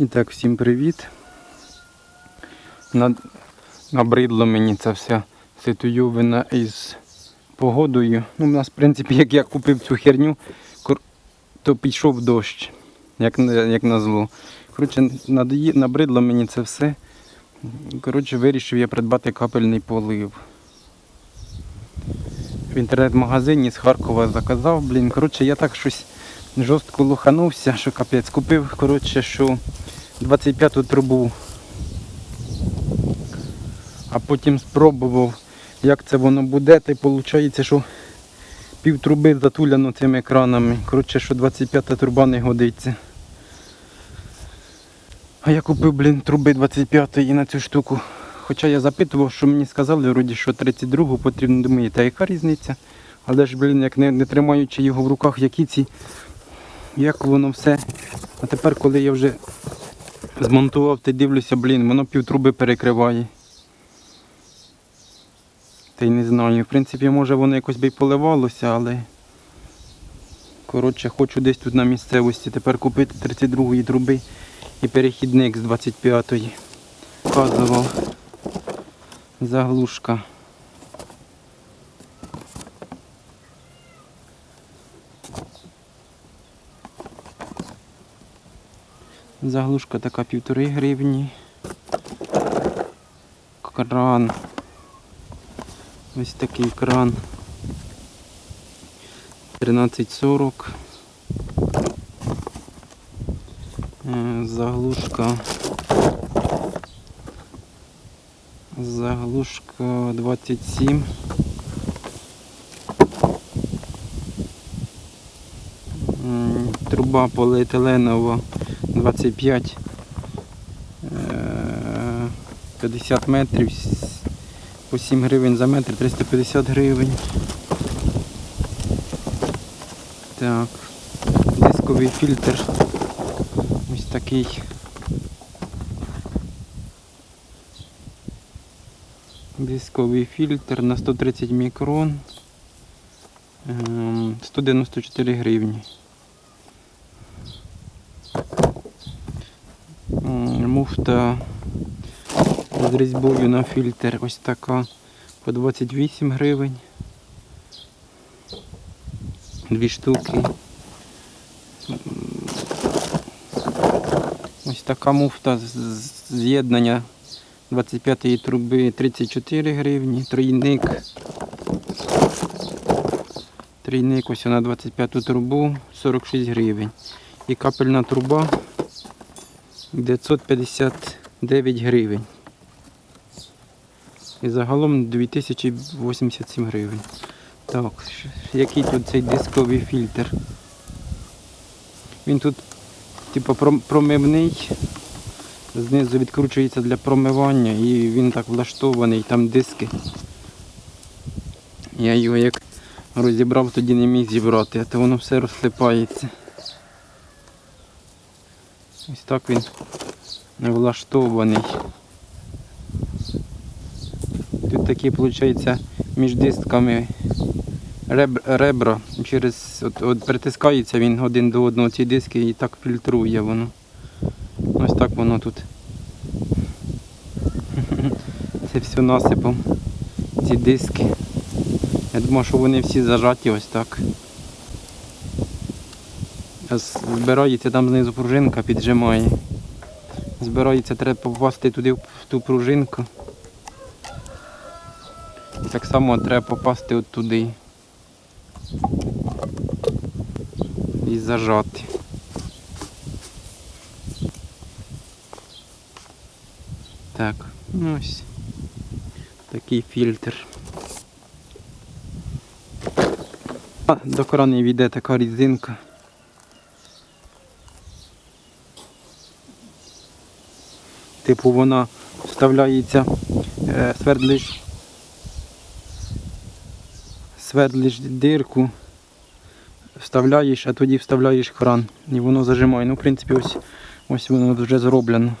І так, всім привіт. Над... Набридло мені ця вся ситуювина із погодою. Ну, у нас, в принципі, як я купив цю херню, то пішов дощ, як, на- як назло. Коротше, надої- набридло мені це все. Коротше, вирішив я придбати капельний полив. В інтернет-магазині з Харкова заказав, блін. Коротше, я так щось жорстко лоханувся, що капець. Купив, коротше, що 25-ту трубу. А потім спробував, як це воно буде, та й виходить, що пів труби затуляно цими екранами. Коротше, що 25-та труба не годиться. А я купив, блін, труби 25-ї на цю штуку. Хоча я запитував, що мені сказали, вроді, що 32-гу потрібно думаю, та яка різниця? Але ж, блін, як не, не тримаючи його в руках, які ці, як воно все. А тепер, коли я вже змонтував, й дивлюся, блін, воно пів труби перекриває. Та й не знаю. В принципі, може воно якось би й поливалося, але. Коротше, хочу десь тут на місцевості тепер купити 32-ї труби і перехідник з 25-ї. Показував. Заглушка. Заглушка така півтори гривні. Кран. Ось такий кран. 13.40. Е, Заглушка. Заглушка 27. М, Труба поліетиленова 25. Е, 50 метрів. с- По 7 гривень за метр, 350 гривень. Так. Дисковий фільтр. Ось такий. Дисковий фільтр на 130 мікрон. Ем, 194 гривні. Муфта з різьбою на фільтр ось така по 28 гривень. Дві штуки. Ось така муфта з'єднання 25-ї труби 34 гривні. Трійник. Трійник ось на 25-ту трубу 46 гривень. І капельна труба 959 гривень. І загалом 2087 гривень. Так, який тут цей дисковий фільтр? Він тут типу промивний. Знизу відкручується для промивання і він так влаштований, там диски. Я його як розібрав, тоді не міг зібрати, а то воно все розсипається. Ось так він влаштований. Тут такі, виходить, між дисками реб, ребра. Через, от, от притискається він один до одного ці диски і так фільтрує воно. Ось так воно тут. Це все насипом. Ці диски. Я думав, що вони всі зажаті ось так. Збирається там знизу пружинка, піджимає. Збирається, треба попасти туди в ту пружинку. І Так само треба попасти от туди. І зажати. Так, ну ось такий фільтр. До крану йде така різинка. Типу вона вставляється, е, свердлиш, свердлиш дирку, вставляєш, а тоді вставляєш кран. І воно зажимає. Ну, в принципі, ось, ось воно вже зроблено.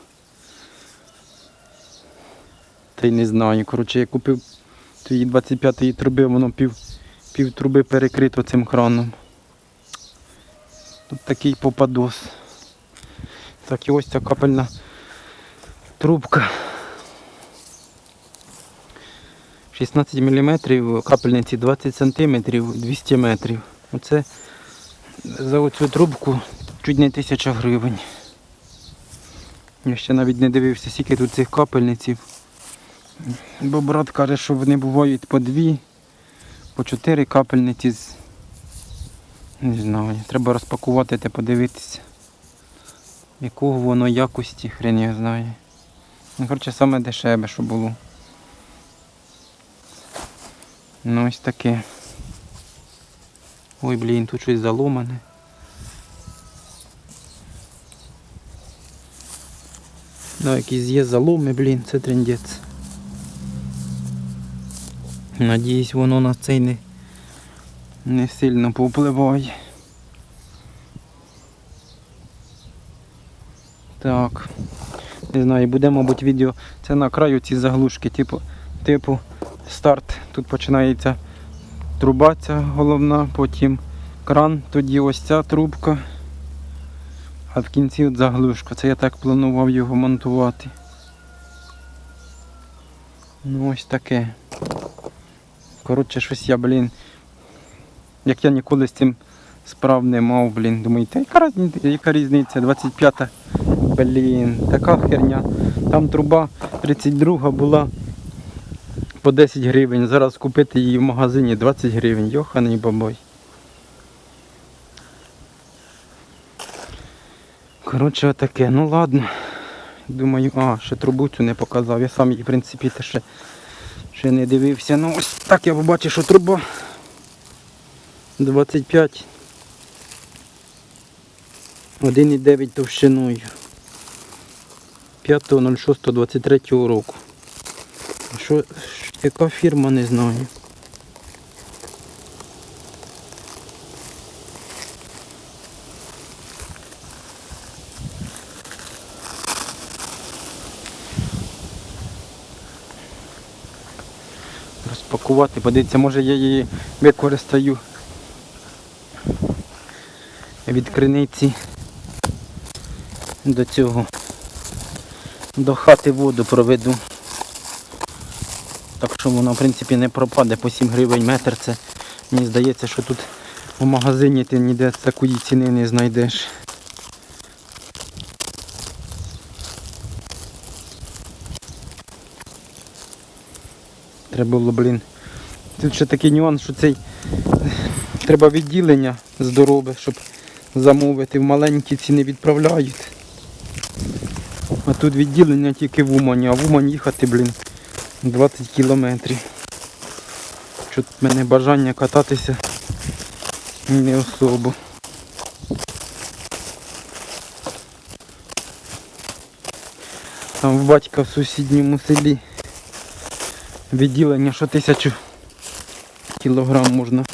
Та й не знаю. Коротше, я купив тої 25-ї труби, воно пів, пів труби перекрито цим краном. Тут такий попадос. Так, і ось ця капельна трубка. 16 мм, капельниці 20 см, 200 метрів. Оце за оцю трубку чуть не тисяча гривень. Я ще навіть не дивився, скільки тут цих капельниців. Бо брат каже, що вони бувають по дві, по чотири капельниці. Не знаю, треба розпакувати та подивитися. Якого воно якості, хрен я знає. Ну, коротше, саме дешеве, що було. Ну ось таке. Ой, блін, тут щось заломане. Ну, якісь є заломи, блін, це трендець. Надіюсь, воно на цей не, не сильно повпливає. Так. Не знаю, буде, мабуть, відео. Це на краю ці заглушки, типу, типу старт. Тут починається труба ця головна, потім кран, тоді ось ця трубка. А в кінці от заглушка. Це я так планував його монтувати. Ну ось таке. Коротше, щось я, блін. Як я ніколи з цим справ не мав, блін. Думаю, яка яка різниця? 25-та. Блін, така херня. Там труба 32 була по 10 гривень. Зараз купити її в магазині 20 гривень. Йоханий бабой. Коротше, отаке. Ну ладно. Думаю, а, ще трубу цю не показав. Я сам її, в принципі, те ще, ще не дивився. Ну ось так я побачив, що труба 25. 1,9 товщиною. 5.06.23 року. Що, яка фірма, не знаю. Розпакувати, подивіться, може я її використаю від криниці до цього. До хати воду проведу. Так що вона в принципі не пропаде по 7 гривень метр. Це мені здається, що тут у магазині ти ніде такої ціни не знайдеш. Треба було, блін. Тут ще такий нюанс, що цей треба відділення здорове, щоб замовити. В маленькі ціни відправляють. Тут відділення тільки в Умані, а в Умань їхати, блін, 20 кілометрів. Що в мене бажання кататися не особо. Там в батька в сусідньому селі відділення, що тисячу кілограм можна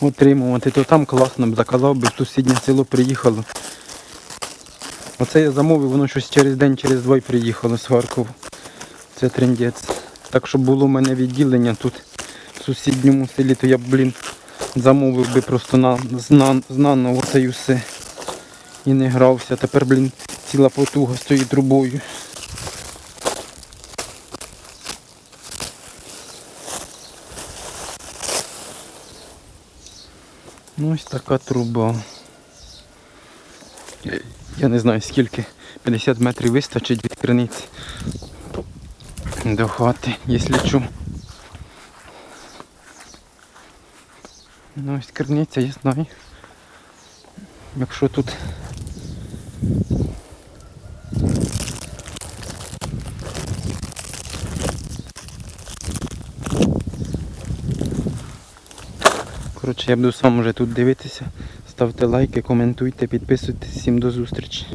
отримувати, то там класно б заказав би в сусіднє село приїхало. Оце я замовив, воно щось через день, через два приїхало з Харкова. Це трендець. Так що було в мене відділення тут в сусідньому селі, то я б, блін, замовив би просто на, зна, знано оце і все. І не грався. Тепер, блін, ціла потуга з тою трубою. Ну ось така труба. Я- не знаю скільки. 50 метрів вистачить від криниці до хати, якщо чу. Ну ось криниця, я знаю. Якщо тут Коротше, я буду сам уже тут дивитися. Ставте лайки, коментуйте, підписуйтесь. Всім до зустрічі.